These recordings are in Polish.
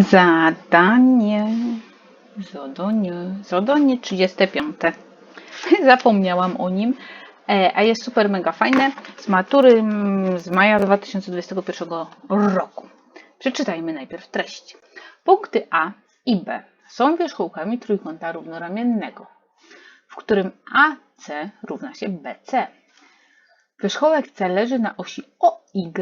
Zadanie. Zadanie. Zadanie 35. Zapomniałam o nim, e, a jest super mega fajne. Z matury z maja 2021 roku. Przeczytajmy najpierw treść. Punkty A i B są wierzchołkami trójkąta równoramiennego, w którym AC równa się BC. Wierzchołek C leży na osi OY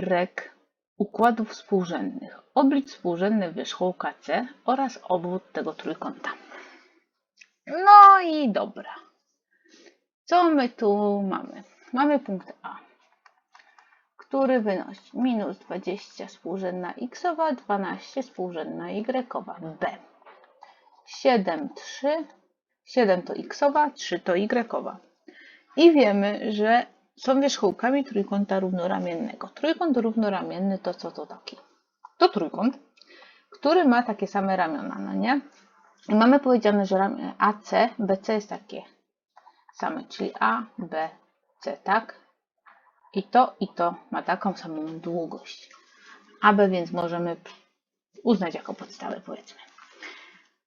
układów współrzędnych. Oblicz współrzędne wierzchołka C oraz obwód tego trójkąta. No i dobra. Co my tu mamy? Mamy punkt A, który wynosi minus 20 współrzędna x, 12 współrzędna y. B. 7, 3, 7 to x, 3 to y. I wiemy, że są wierzchołkami trójkąta równoramiennego. Trójkąt równoramienny to co to taki? To trójkąt, który ma takie same ramiona, no nie? I mamy powiedziane, że AC, BC jest takie same, czyli A, B, C, tak? I to i to ma taką samą długość. AB więc możemy uznać jako podstawę, powiedzmy.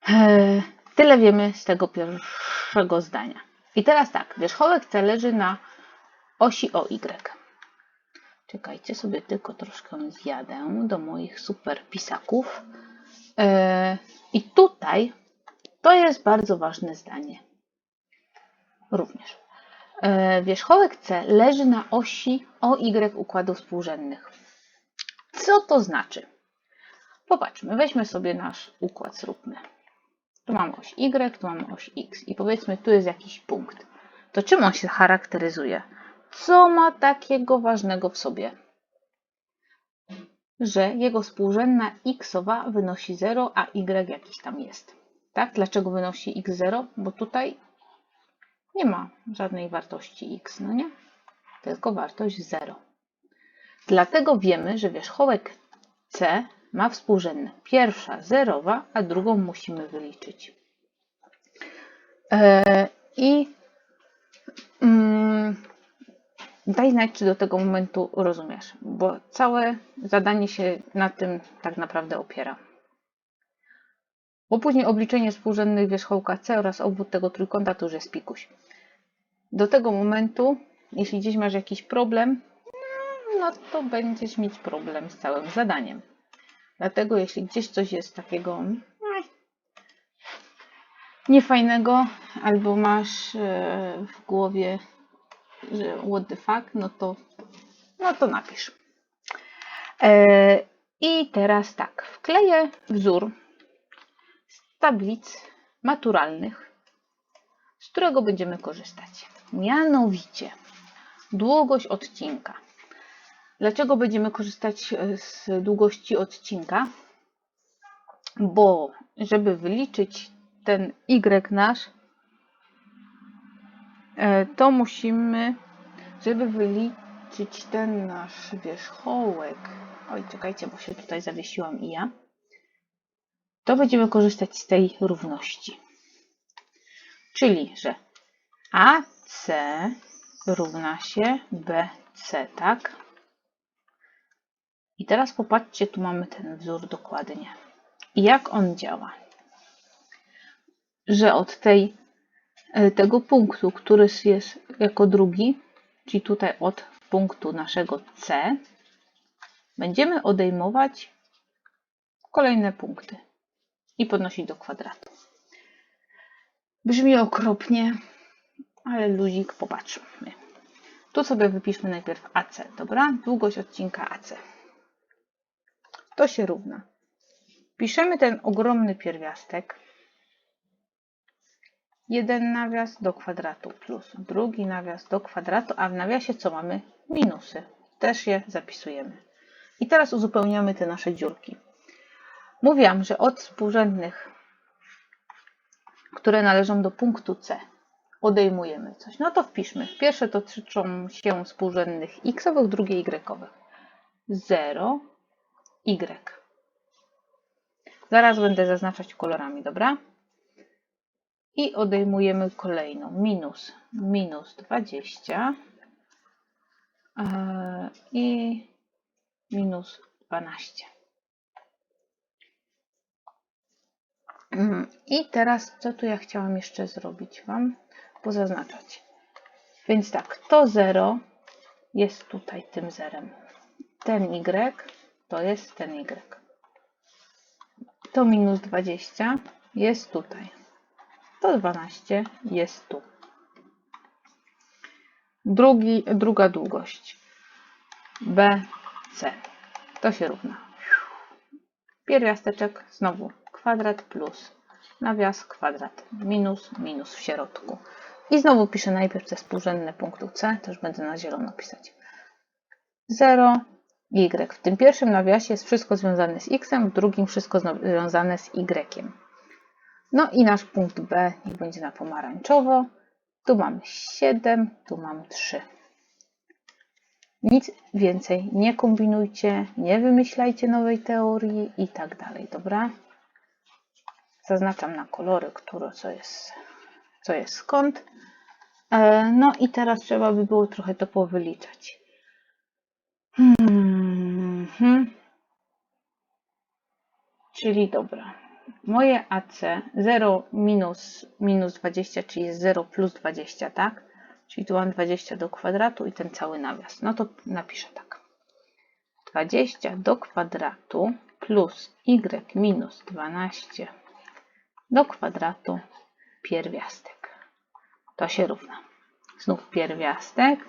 Eee, Tyle wiemy z tego pierwszego zdania. I teraz tak, wierzchołek C leży na osi OY. Czekajcie, sobie tylko troszkę zjadę do moich super pisaków. Eee, I tutaj to jest bardzo ważne zdanie. Również. Eee, wierzchołek C leży na osi OY układów współrzędnych. Co to znaczy? Popatrzmy, weźmy sobie nasz układ, zróbmy. Tu mamy oś Y, tu mamy oś X i powiedzmy, tu jest jakiś punkt. To czym on się charakteryzuje? Co ma takiego ważnego w sobie? Że jego współrzędna xowa wynosi 0, a y jakiś tam jest. Tak? Dlaczego wynosi x0? Bo tutaj nie ma żadnej wartości x, no nie? Tylko wartość 0. Dlatego wiemy, że wierzchołek C ma współrzędne. Pierwsza zerowa, a drugą musimy wyliczyć. Eee, I mm, daj znać, czy do tego momentu rozumiesz, bo całe zadanie się na tym tak naprawdę opiera. Bo później obliczenie współrzędnych wierzchołka C oraz obwód tego trójkąta to już jest pikuś. Do tego momentu, jeśli gdzieś masz jakiś problem, no to będziesz mieć problem z całym zadaniem. Dlatego jeśli gdzieś coś jest takiego niefajnego, albo masz e, w głowie, że what the fuck, no to, no to napisz. E, I teraz tak, wkleję wzór z tablic maturalnych, z którego będziemy korzystać. Mianowicie długość odcinka. Dlaczego będziemy korzystać e, z długości odcinka? Bo żeby wyliczyć ten y nasz, to musimy, żeby wyliczyć ten nasz wierzchołek, oj czekajcie, bo się tutaj zawiesiłam i ja, to będziemy korzystać z tej równości. Czyli, że AC równa się BC, tak? I teraz popatrzcie, tu mamy ten wzór dokładnie. I jak on działa? Że od tej, e, tego punktu, który jest jako drugi, czyli tutaj od punktu naszego C, będziemy odejmować kolejne punkty i podnosić do kwadratu. Brzmi okropnie, ale luzik, popatrzmy. Tu sobie wypiszmy najpierw AC, dobra? Długość odcinka AC to się równa. Piszemy ten ogromny pierwiastek. Jeden nawias do kwadratu plus drugi nawias do kwadratu, a w nawiasie co mamy? Minusy. Też je zapisujemy. I teraz uzupełniamy te nasze dziurki. Mówiłam, że od współrzędnych, które należą do punktu C, odejmujemy coś. No to wpiszmy. Pierwsze to tyczą się współrzędnych x, drugie y. 0, Y. Zaraz będę zaznaczać kolorami, dobra? I odejmujemy kolejną. Minus, minus 20 e, i minus 12. Mm, I teraz co tu ja chciałam jeszcze zrobić Wam? Pozaznaczać. Więc tak, to 0 jest tutaj tym zerem. Ten y to jest ten y. To minus 20 jest tutaj. To 12 jest tu. Drugi, druga długość. BC. To się równa. Pierwiasteczek znowu kwadrat plus nawias kwadrat minus minus w środku. I znowu piszę najpierw te współrzędne punktu C, też będę na zielono pisać. 0, y. W tym pierwszym nawiasie jest wszystko związane z x, w drugim wszystko związane z y. No i nasz punkt B będzie na pomarańczowo. Tu mam 7, tu mam 3. Nic więcej nie kombinujcie, nie wymyślajcie nowej teorii i tak dalej, dobra? Zaznaczam na kolory, które, co jest, co jest skąd. E, no i teraz trzeba by było trochę to powyliczać. Hmm, hmm. Czyli dobra. Moje AC 0 minus, minus 20, czyli jest 0 plus 20, tak? Czyli tu mam 20 do kwadratu i ten cały nawias. No to napiszę tak. 20 do kwadratu plus y minus 12 do kwadratu pierwiastek. To się równa. Znów pierwiastek.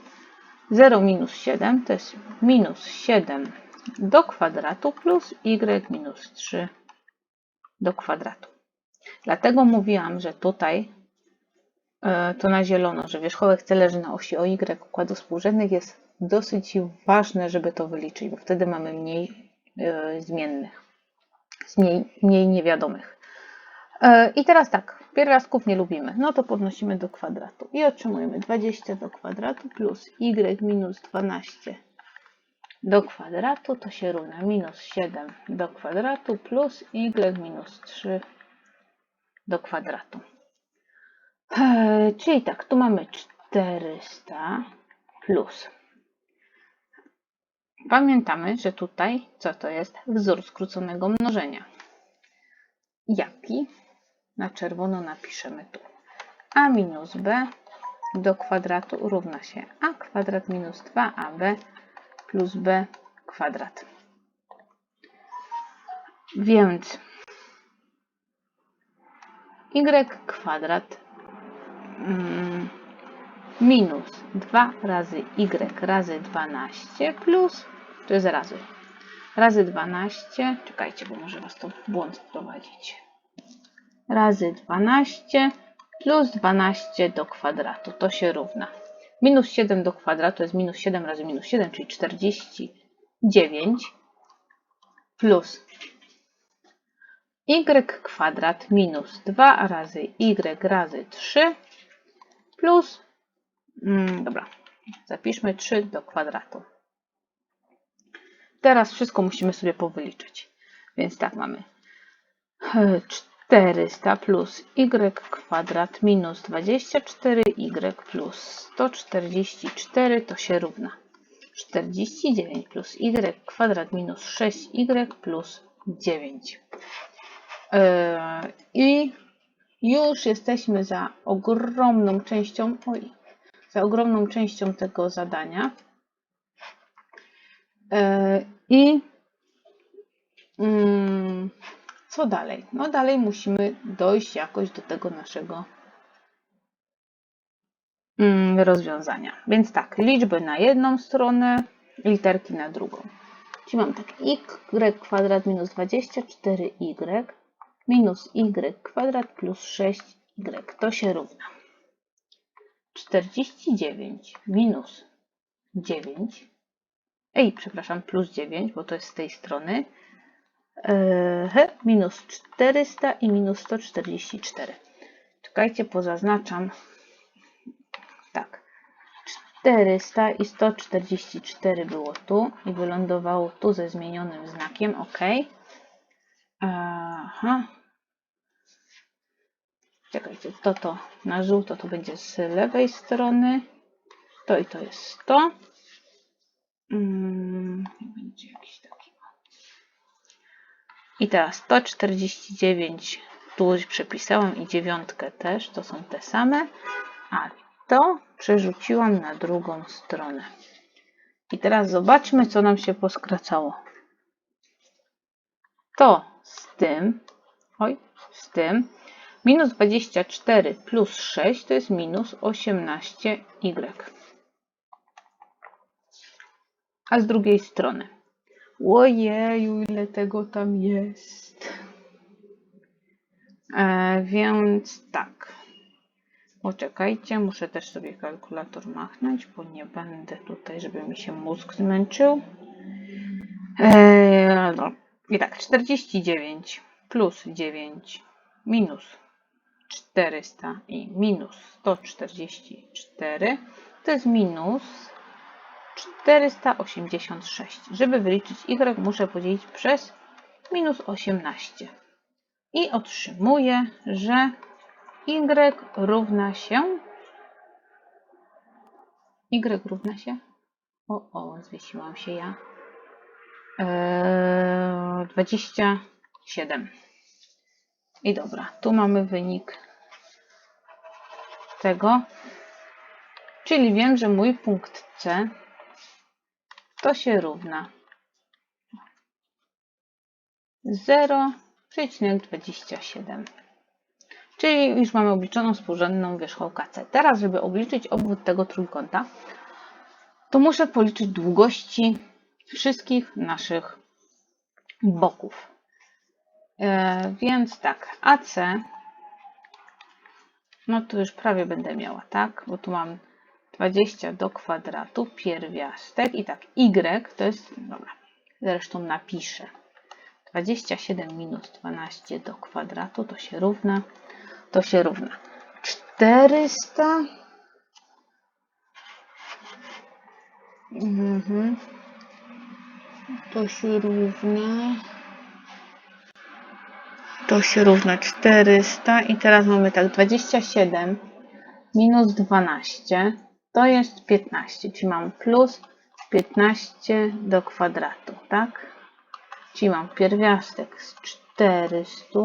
0 minus 7 to jest minus 7 do kwadratu plus y minus 3 do kwadratu. Dlatego mówiłam, że tutaj e, to na zielono, że wierzchołek C leży na osi OY układów współrzędnych jest dosyć ważne, żeby to wyliczyć, bo wtedy mamy mniej e, zmiennych, mniej, mniej niewiadomych. E, I teraz tak, pierwiastków nie lubimy, no to podnosimy do kwadratu i otrzymujemy 20 do kwadratu plus y minus 12 do kwadratu to się równa minus 7 do kwadratu plus y minus 3 do kwadratu. Eee, czyli tak, tu mamy 400 plus. Pamiętamy, że tutaj co to jest? Wzór skróconego mnożenia. Jaki? Na czerwono napiszemy tu. a minus b do kwadratu równa się a kwadrat minus 2ab plus b kwadrat. Więc y kwadrat mm, minus 2 razy y razy 12 plus, to jest razy, razy 12, czekajcie, bo może Was to w błąd wprowadzić, razy 12 plus 12 do kwadratu, to się równa Minus 7 do kwadratu jest minus 7 razy minus 7, czyli 49 plus y kwadrat minus 2 razy y razy 3 plus, mm, dobra, zapiszmy 3 do kwadratu. Teraz wszystko musimy sobie powyliczyć. Więc tak mamy 400 plus y kwadrat minus 24y plus 144 to się równa 49 plus y kwadrat minus 6y plus 9. Yy, I już jesteśmy za ogromną częścią, oj, za ogromną częścią tego zadania. Yy, I mm, co dalej? No dalej musimy dojść jakoś do tego naszego mm, rozwiązania. Więc tak, liczby na jedną stronę, literki na drugą. Czyli mam tak y kwadrat minus 24y minus y kwadrat plus 6y. To się równa. 49 minus 9, ej, przepraszam, plus 9, bo to jest z tej strony, minus 400 i minus 144. Czekajcie, pozaznaczam. Tak. 400 i 144 było tu i wylądowało tu ze zmienionym znakiem. OK. Aha. Czekajcie, to to na żółto to będzie z lewej strony. To i to jest 100. Hmm, będzie jakiś taki. I teraz 149 tu przepisałam i dziewiątkę też, to są te same, a to przerzuciłam na drugą stronę. I teraz zobaczmy, co nam się poskracało. To z tym, oj, z tym, minus 24 plus 6 to jest minus 18y. A z drugiej strony, ojeju, ile tego tam jest. E, więc tak. Poczekajcie, muszę też sobie kalkulator machnąć, bo nie będę tutaj, żeby mi się mózg zmęczył. E, no. I tak, 49 plus 9 minus 400 i minus 144 to jest minus 486. Żeby wyliczyć y, muszę podzielić przez minus 18. I otrzymuję, że y równa się y równa się o, o, zwiesiłam się ja eee, 27 i dobra, tu mamy wynik tego czyli wiem, że mój punkt C to się równa 0,27 Czyli już mamy obliczoną współrzędną wierzchołka KC. Teraz, żeby obliczyć obwód tego trójkąta, to muszę policzyć długości wszystkich naszych boków. E, więc tak, AC, no tu już prawie będę miała, tak? Bo tu mam 20 do kwadratu, pierwiastek i tak, Y to jest, dobra, zresztą napiszę. 27 minus 12 do kwadratu to się równa to się równa 400 mhm. to się równa to się równa 400 i teraz mamy tak 27 minus 12 to jest 15, czyli mam plus 15 do kwadratu, tak? Czyli mam pierwiastek z 400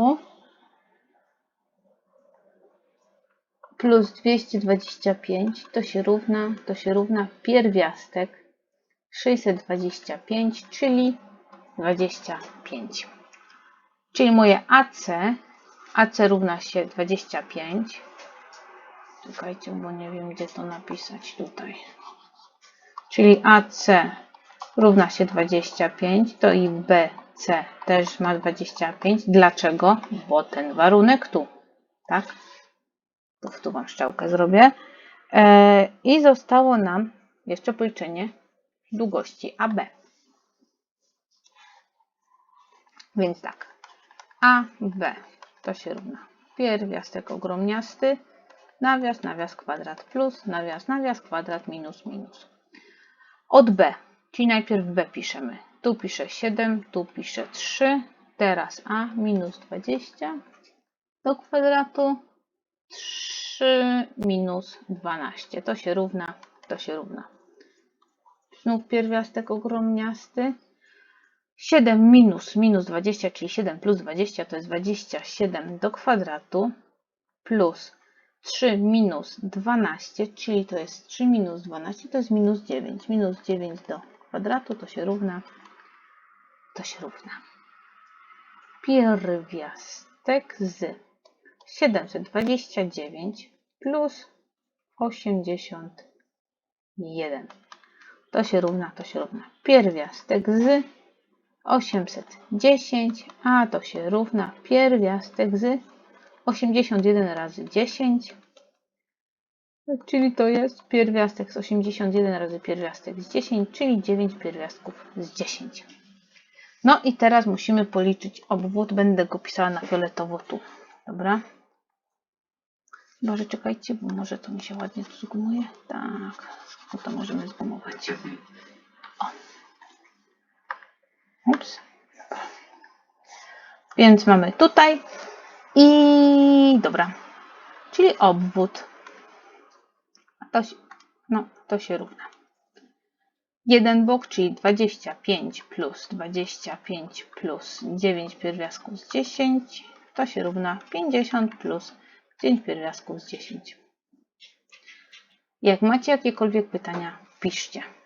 plus 225 to się równa, to się równa pierwiastek 625, czyli 25. Czyli moje AC, AC równa się 25. Czekajcie, bo nie wiem, gdzie to napisać tutaj. Czyli AC równa się 25, to i BC też ma 25. Dlaczego? Bo ten warunek tu, tak? to tu Wam szczałkę zrobię. E, I zostało nam jeszcze policzenie długości AB. Więc tak, AB to się równa pierwiastek ogromniasty, nawias, nawias kwadrat plus, nawias, nawias kwadrat minus, minus. Od B, czyli najpierw B piszemy. Tu piszę 7, tu piszę 3, teraz A minus 20 do kwadratu 3 minus 12. To się równa, to się równa. Znów pierwiastek ogromniasty. 7 minus minus 20, czyli 7 plus 20 to jest 27 do kwadratu plus 3 minus 12, czyli to jest 3 minus 12, to jest minus 9. Minus 9 do kwadratu to się równa, to się równa. Pierwiastek z 729 plus 81. To się równa, to się równa. Pierwiastek z 810, a to się równa pierwiastek z 81 razy 10, czyli to jest pierwiastek z 81 razy pierwiastek z 10, czyli 9 pierwiastków z 10. No i teraz musimy policzyć obwód. Będę go pisała na fioletowo tu. Dobra? Może czekajcie, bo może to mi się ładnie tu zgumuje. Tak, no to możemy zgumować. O. Ups. Więc mamy tutaj i dobra, czyli obwód. To no, to się równa. Jeden bok, czyli 25 plus 25 plus 9 pierwiastków z 10 to się równa 50 plus dzień pierwiastków z 10. Jak macie jakiekolwiek pytania, piszcie.